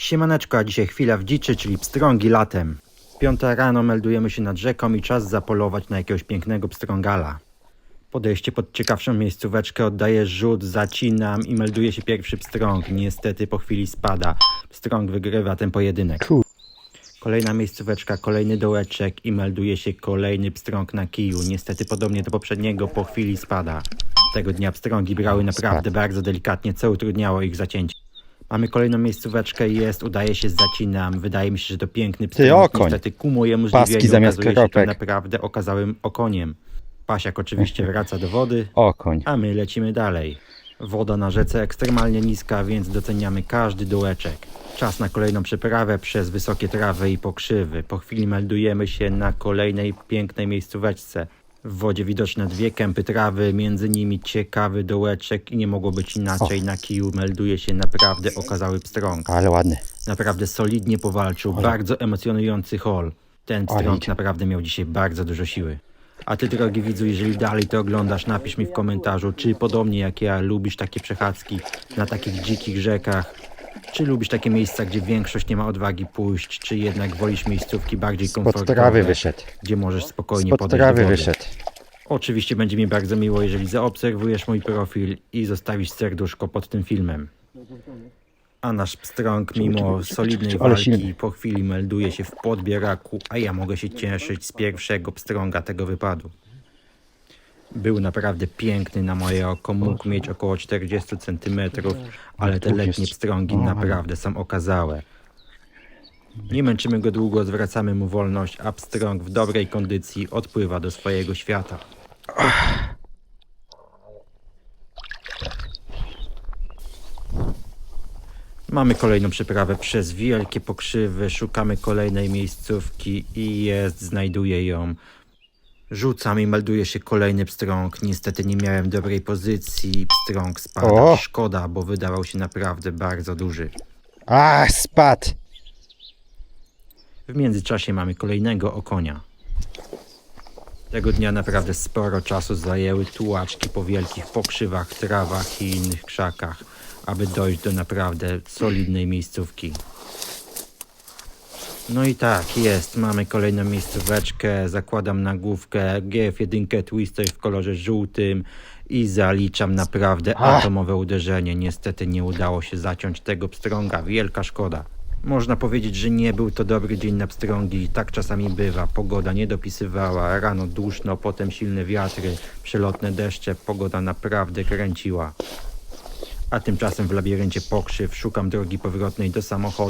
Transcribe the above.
Siemaneczko, a dzisiaj chwila w dziczy, czyli pstrągi latem. Piąta rano meldujemy się nad rzeką i czas zapolować na jakiegoś pięknego pstrągala. Podejście pod ciekawszą miejscóweczkę, oddaję rzut, zacinam i melduje się pierwszy pstrąg. Niestety po chwili spada. Pstrąg wygrywa ten pojedynek. Kolejna miejscóweczka, kolejny dołeczek i melduje się kolejny pstrąg na kiju. Niestety podobnie do poprzedniego po chwili spada. Tego dnia pstrągi brały naprawdę bardzo delikatnie, co utrudniało ich zacięcie. Mamy kolejną miejscóweczkę, jest, udaje się, zacinam. Wydaje mi się, że to piękny pstrąg. okoń. Niestety ku mojemu Paski zdziwieniu zamiast okazuje się to kropek. naprawdę okazałym okoniem. Pasiak oczywiście wraca do wody, Okoń. a my lecimy dalej. Woda na rzece ekstremalnie niska, więc doceniamy każdy dołeczek. Czas na kolejną przeprawę przez wysokie trawy i pokrzywy. Po chwili meldujemy się na kolejnej pięknej miejscóweczce. W wodzie widoczne dwie kępy trawy, między nimi ciekawy dołeczek i nie mogło być inaczej. Na kiju melduje się naprawdę okazały pstrąg. Ale ładny. Naprawdę solidnie powalczył, bardzo emocjonujący hol. Ten Ale pstrąg naprawdę miał dzisiaj bardzo dużo siły. A ty, drogi widzu, jeżeli dalej to oglądasz, napisz mi w komentarzu, czy podobnie jak ja lubisz takie przechadzki na takich dzikich rzekach, czy lubisz takie miejsca, gdzie większość nie ma odwagi pójść, czy jednak wolisz miejscówki bardziej Spod komfortowe, trawy wyszedł. gdzie możesz spokojnie Spod podejść do wody. wyszedł. Oczywiście będzie mi bardzo miło, jeżeli zaobserwujesz mój profil i zostawisz serduszko pod tym filmem. A nasz pstrąg, mimo solidnej ale walki, silny. po chwili melduje się w podbieraku, a ja mogę się cieszyć z pierwszego pstrąga tego wypadu. Był naprawdę piękny na moje oko, mógł mieć około 40 cm, ale te letnie pstrągi naprawdę są okazałe. Nie męczymy go długo, zwracamy mu wolność, a pstrąg w dobrej kondycji odpływa do swojego świata. Mamy kolejną przeprawę przez wielkie pokrzywy, szukamy kolejnej miejscówki i jest, znajduję ją. Rzucam i melduje się kolejny pstrąg. Niestety nie miałem dobrej pozycji. Pstrąg spada. O! Szkoda, bo wydawał się naprawdę bardzo duży. A, spadł. W międzyczasie mamy kolejnego okonia. Tego dnia naprawdę sporo czasu zajęły tułaczki po wielkich pokrzywach, trawach i innych krzakach, aby dojść do naprawdę solidnej miejscówki. No i tak, jest. Mamy kolejną miejscóweczkę. Zakładam nagłówkę GF1 Twister w kolorze żółtym i zaliczam naprawdę atomowe uderzenie. Niestety nie udało się zaciąć tego pstrąga. Wielka szkoda. Można powiedzieć, że nie był to dobry dzień na pstrągi. Tak czasami bywa. Pogoda nie dopisywała. Rano duszno, potem silne wiatry, przelotne deszcze. Pogoda naprawdę kręciła. A tymczasem w labiryncie pokrzyw szukam drogi powrotnej do samochodu.